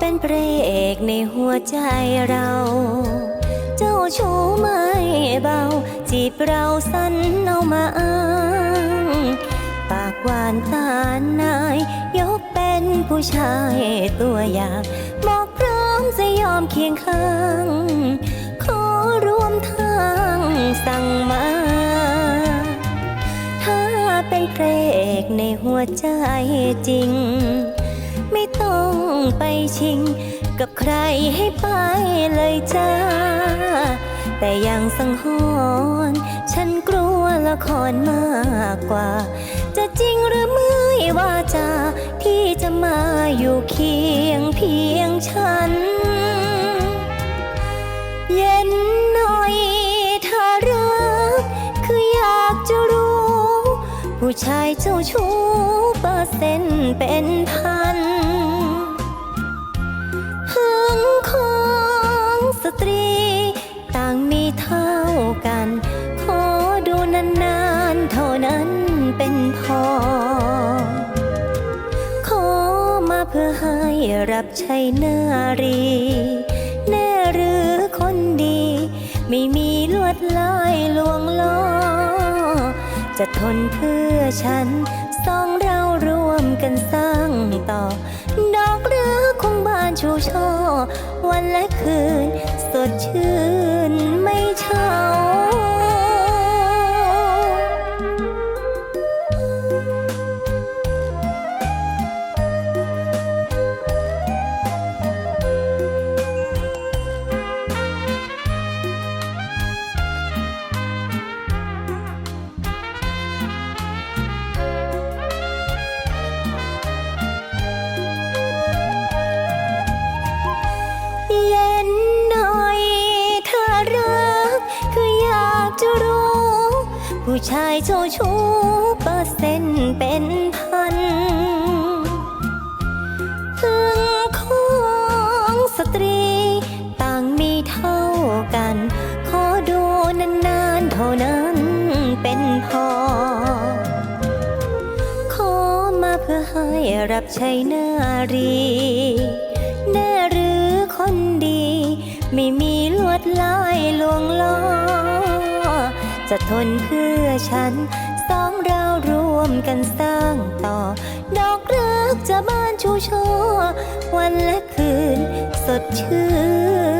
เป็นพระเอกในหัวใจเรา เจ้าชู้ไม่เบา จีบเราสั้นเอามาอ้างปากหวานตานาย ยกเป็นผู้ชายตัวอย่างบอกพร้อมจะยอมเคียงข้าง ขอร่วมทางสั่งมาถ้าเป็นพระเอกในหัวใจจริง ไม่ต้องไปชิง กับใครให้ไปเลยจ้า แต่ยังสังหรณ์ฉันกลัวละครมากกว่า จะจริงหรือไม่ว่าจาที่จะมาอยู่เคียงเพียงฉัน ผู้ชายเจ้าชู้เปอร์เซ็นต์เป็นพันหึงของสตรี ต่างมีเท่ากัน ขอดูนานๆเท่านั้นเป็นพอ ขอมาเพื่อให้รับใช้นารี แน่หรือคนดี ไม่มีลวดลายลวงล้อ ทนเพื่อฉันสองเราร่วมกันสร้างต่อ ดอกเรือคงบานชูช่อ วันและคืนสดชื่น ผู้ชายเจ้าชู้เปอร์เซ็นต์เป็นพันถึงของสตรีต่างมีเท่ากัน ขอดูนานๆเท่านั้นเป็นพอ ขอมาเพื่อให้รับใช้นารีแน่หรือคนดี ไม่มีลวดลายลวงล้อ จะทนเพื่อฉัน สองเราร่วมกันสร้างต่อ ดอกรักจะบานชูช่อวันและคืนสดชื่น